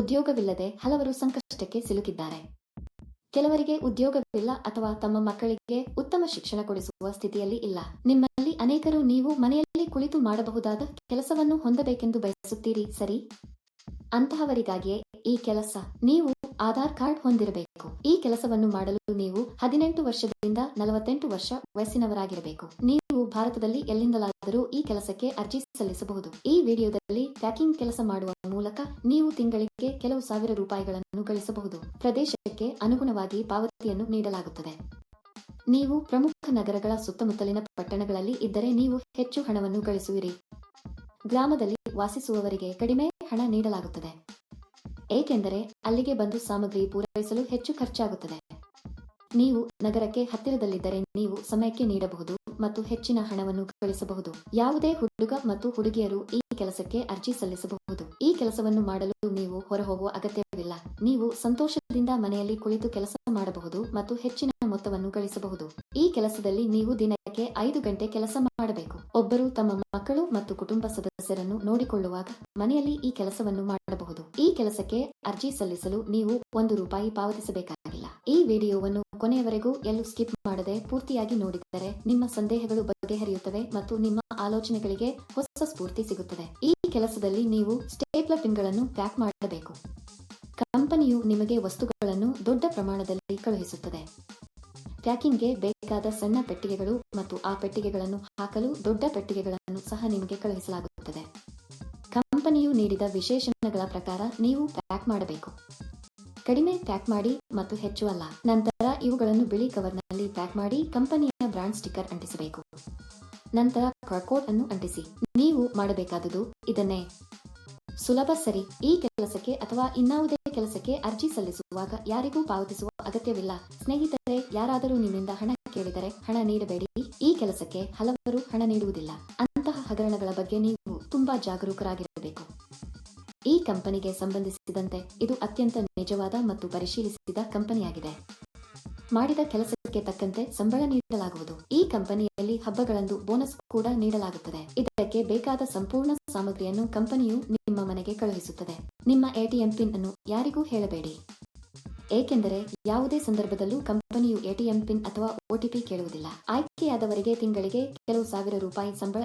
ಉದ್ಯೋಗವಿಲ್ಲದೆ ಹಲವರು ಸಂಕಷ್ಟಕ್ಕೆ ಸಿಲುಕಿದ್ದಾರೆ. ಕೆಲವರಿಗೆ ಉದ್ಯೋಗವಿಲ್ಲ ಅಥವಾ ತಮ್ಮ ಮಕ್ಕಳಿಗೆ ಉತ್ತಮ ಶಿಕ್ಷಣ ಕೊಡಿಸುವ ಸ್ಥಿತಿಯಲ್ಲಿ ಇಲ್ಲ. ನಿಮ್ಮಲ್ಲಿ ಅನೇಕರು ನೀವು ಮನೆಯಲ್ಲಿ ಕುಳಿತು ಮಾಡಬಹುದಾದ ಕೆಲಸವನ್ನು ಹೊಂದಬೇಕೆಂದು ಬಯಸುತ್ತೀರಿ, ಸರಿ? ಅಂತಹವರಿಗಾಗಿಯೇ ಈ ಕೆಲಸ, ನೀವು ಆಧಾರ್ ಕಾರ್ಡ್ ಹೊಂದಿರಬೇಕು. ಈ ಕೆಲಸವನ್ನು ಮಾಡಲು ನೀವು ಹದಿನೆಂಟು ವರ್ಷದಿಂದ ನಲವತ್ತೆಂಟು ವರ್ಷ ವಯಸ್ಸಿನವರಾಗಿರಬೇಕು. ನೀವು ಭಾರತದಲ್ಲಿ ಎಲ್ಲಿಂದಲಾದರೂ ಈ ಕೆಲಸಕ್ಕೆ ಅರ್ಜಿ ಸಲ್ಲಿಸಬಹುದು. ಈ ವಿಡಿಯೋದಲ್ಲಿ ಪ್ಯಾಕಿಂಗ್ ಕೆಲಸ ಮಾಡುವ ಮೂಲಕ ನೀವು ತಿಂಗಳಿಗೆ ಕೆಲವು ಸಾವಿರ ರೂಪಾಯಿಗಳನ್ನು ಗಳಿಸಬಹುದು. ಪ್ರದೇಶಕ್ಕೆ ಅನುಗುಣವಾಗಿ ಪಾವತಿಯನ್ನು ನೀಡಲಾಗುತ್ತದೆ. ನೀವು ಪ್ರಮುಖ ನಗರಗಳ ಸುತ್ತಮುತ್ತಲಿನ ಪಟ್ಟಣಗಳಲ್ಲಿ ಇದ್ದರೆ ನೀವು ಹೆಚ್ಚು ಹಣವನ್ನು ಗಳಿಸುವಿರಿ. ಗ್ರಾಮದಲ್ಲಿ ವಾಸಿಸುವವರಿಗೆ ಕಡಿಮೆ ಹಣ ನೀಡಲಾಗುತ್ತದೆ. ಏಕೆಂದರೆ ಅಲ್ಲಿಗೆ ಬಂದು ಸಾಮಗ್ರಿ ಪೂರೈಸಲು ಹೆಚ್ಚು ಖರ್ಚಾಗುತ್ತದೆ. ನೀವು ನಗರಕ್ಕೆ ಹತ್ತಿರದಲ್ಲಿದ್ದರೆ ನೀವು ಸಮಯಕ್ಕೆ ನೀಡಬಹುದು ಮತ್ತು ಹೆಚ್ಚಿನ ಹಣವನ್ನು ಗಳಿಸಬಹುದು. ಯಾವುದೇ ಹುಡುಗ ಮತ್ತು ಹುಡುಗಿಯರು ಈ ಕೆಲಸಕ್ಕೆ ಅರ್ಜಿ ಸಲ್ಲಿಸಬಹುದು. ಈ ಕೆಲಸವನ್ನು ಮಾಡಲು ನೀವು ಹೊರಹೋಗುವ ಅಗತ್ಯವಿಲ್ಲ. ನೀವು ಸಂತೋಷದಿಂದ ಮನೆಯಲ್ಲಿ ಕುಳಿತು ಕೆಲಸ ಮಾಡಬಹುದು ಮತ್ತು ಹೆಚ್ಚಿನ ಮೊತ್ತವನ್ನು ಗಳಿಸಬಹುದು. ಈ ಕೆಲಸದಲ್ಲಿ ನೀವು ದಿನಕ್ಕೆ ಐದು ಗಂಟೆ ಕೆಲಸ ಮಾಡಬೇಕು. ಒಬ್ಬರು ತಮ್ಮ ಮಕ್ಕಳು ಮತ್ತು ಕುಟುಂಬ ಸದಸ್ಯರನ್ನು ನೋಡಿಕೊಳ್ಳುವಾಗ ಮನೆಯಲ್ಲಿ ಈ ಕೆಲಸವನ್ನು ಮಾಡಬಹುದು. ಈ ಕೆಲಸಕ್ಕೆ ಅರ್ಜಿ ಸಲ್ಲಿಸಲು ನೀವು ಒಂದು ರೂಪಾಯಿ ಪಾವತಿಸಬೇಕಾಗಿಲ್ಲ. ಈ ವಿಡಿಯೋವನ್ನು ಕೊನೆಯವರೆಗೂ ಎಲ್ಲೂ ಸ್ಕಿಪ್ ಮಾಡದೆ ಪೂರ್ತಿಯಾಗಿ ನೋಡಿದರೆ ನಿಮ್ಮ ಸಂದೇಹಗಳು ಬಗೆಹರಿಯುತ್ತವೆ ಮತ್ತು ನಿಮ್ಮ ಆಲೋಚನೆಗಳಿಗೆ ಹೊಸ ಸ್ಫೂರ್ತಿ ಸಿಗುತ್ತದೆ. ಈ ಕೆಲಸದಲ್ಲಿ ನೀವು ಸ್ಟೇಪ್ಲರ್ ಪಿನ್ಗಳನ್ನು ಪ್ಯಾಕ್ ಮಾಡಬೇಕು. ಕಂಪನಿಯು ನಿಮಗೆ ವಸ್ತುಗಳನ್ನು ದೊಡ್ಡ ಪ್ರಮಾಣದಲ್ಲಿ ಕಳುಹಿಸುತ್ತದೆ. ಪ್ಯಾಕಿಂಗ್ಗೆ ಬೇಕಾದ ಸಣ್ಣ ಪೆಟ್ಟಿಗೆಗಳು ಮತ್ತು ಆ ಪೆಟ್ಟಿಗೆಗಳನ್ನು ಹಾಕಲು ದೊಡ್ಡ ಪೆಟ್ಟಿಗೆಗಳನ್ನು ಸಹ ನಿಮಗೆ ಕಳುಹಿಸಲಾಗುತ್ತದೆ. ಕಂಪನಿಯು ನೀಡಿದ ವಿಶೇಷಣಗಳ ಪ್ರಕಾರ ನೀವು ಪ್ಯಾಕ್ ಮಾಡಬೇಕು. ಕಡಿಮೆ ಪ್ಯಾಕ್ ಮಾಡಿ ಮತ್ತು ಹೆಚ್ಚು ಅಲ್ಲ ನಂತರ ಇವುಗಳನ್ನು ಬಿಳಿ ಕವರ್ನಲ್ಲಿ ಪ್ಯಾಕ್ ಮಾಡಿ ಕಂಪನಿಯ ಬ್ರಾಂಡ್ ಸ್ಟಿಕ್ಕರ್ ಅಂಟಿಸಬೇಕು. ನಂತರ ಕೋಡ್ ಅನ್ನು ಅಂಟಿಸಿ. ನೀವು ಮಾಡಬೇಕಾದುದು ಇದನ್ನೇ. ಸುಲಭ ಸರಿ. ಈ ಕೆಲಸಕ್ಕೆ ಅಥವಾ ಇನ್ನಾವುದೇ ಕೆಲಸಕ್ಕೆ ಅರ್ಜಿ ಸಲ್ಲಿಸುವಾಗ ಯಾರಿಗೂ ಪಾವತಿಸುವ ಅಗತ್ಯವಿಲ್ಲ. ಸ್ನೇಹಿತರೆ, ಯಾರಾದರೂ ನಿಮ್ಮಿಂದ ಹಣ ಕೇಳಿದರೆ ಹಣ ನೀಡಬೇಡಿ. ಈ ಕೆಲಸಕ್ಕೆ ಹಲವರು ಹಣ ನೀಡುವುದಿಲ್ಲ. ಅಂತಹ ಹಗರಣಗಳ ಬಗ್ಗೆ ನೀವು ತುಂಬಾ ಜಾಗರೂಕರಾಗಿರಬೇಕು. ಈ ಕಂಪನಿಗೆ ಸಂಬಂಧಿಸಿದಂತೆ ಇದು ಅತ್ಯಂತ ನಿಜವಾದ ಮತ್ತು ಪರಿಶೀಲಿಸಿದ ಕಂಪನಿಯಾಗಿದೆ. ಮಾಡಿದ ಕೆಲಸಕ್ಕೆ ತಕ್ಕಂತೆ ಸಂಬಳ ನೀಡಲಾಗುವುದು. ಈ ಕಂಪನಿಯಲ್ಲಿ ಹಬ್ಬಗಳಂದು ಬೋನಸ್ ಕೂಡ ನೀಡಲಾಗುತ್ತದೆ. ಇದಕ್ಕೆ ಬೇಕಾದ ಸಂಪೂರ್ಣ ಸಾಮಗ್ರಿಯನ್ನು ಕಂಪನಿಯು ನಿಮ್ಮ ಮನೆಗೆ ಕಳುಹಿಸುತ್ತದೆ. ನಿಮ್ಮ ಎಟಿಎಂ ಪಿನ್ ಅನ್ನು ಯಾರಿಗೂ ಹೇಳಬೇಡಿ. ಏಕೆಂದರೆ ಯಾವುದೇ ಸಂದರ್ಭದಲ್ಲೂ ಕಂಪನಿಯು ಎಟಿಎಂ ಪಿನ್ ಅಥವಾ ಒಟಿಪಿ ಕೇಳುವುದಿಲ್ಲ. ಆಯ್ಕೆಯಾದವರಿಗೆ ತಿಂಗಳಿಗೆ ಕೆಲವು ಸಾವಿರ ರೂಪಾಯಿ ಸಂಬಳ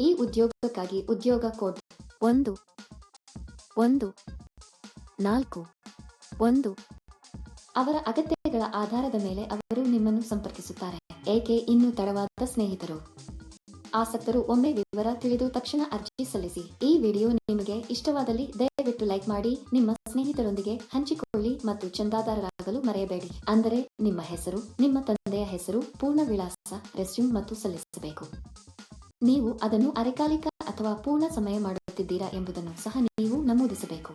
ಈ ಉದ್ಯೋಗಕ್ಕಾಗಿ ಉದ್ಯೋಗ ಕೋಡ್. ಒಂದು ಒಂದು, ನಾಲ್ಕು, ಒಂದು. ಅವರ ಅಗತ್ಯಗಳ ಆಧಾರದ ಮೇಲೆ ಅವರು ನಿಮ್ಮನ್ನು ಸಂಪರ್ಕಿಸುತ್ತಾರೆ, ಏಕೆ ಇನ್ನೂ ತಡವಾದ ಸ್ನೇಹಿತರು? ಆಸಕ್ತರು, ಒಮ್ಮೆ ವಿವರ ತಿಳಿದು ತಕ್ಷಣ ಅರ್ಜಿ ಸಲ್ಲಿಸಿ. ಈ ವಿಡಿಯೋ ನಿಮಗೆ ಇಷ್ಟವಾದಲ್ಲಿ ದಯವಿಟ್ಟು ಲೈಕ್ ಮಾಡಿ, ನಿಮ್ಮ ಸ್ನೇಹಿತರೊಂದಿಗೆ ಹಂಚಿಕೊಳ್ಳಿ ಮತ್ತು ಚಂದಾದಾರರಾಗಲು ಮರೆಯಬೇಡಿ. ಅಂದರೆ ನಿಮ್ಮ ಹೆಸರು, ನಿಮ್ಮ ತಂದೆಯ ಹೆಸರು ಪೂರ್ಣ ವಿಳಾಸ ರೆಸ್ಯೂಮ್ ಮತ್ತು ಸಲ್ಲಿಸಬೇಕು. ನೀವು ಅದನ್ನು ಅರೆಕಾಲಿಕ ಅಥವಾ ಪೂರ್ಣ ಸಮಯ ಮಾಡುತ್ತಿದ್ದೀರಾ ಎಂಬುದನ್ನು ಸಹ ನೀವು ನಮೂದಿಸಬೇಕು.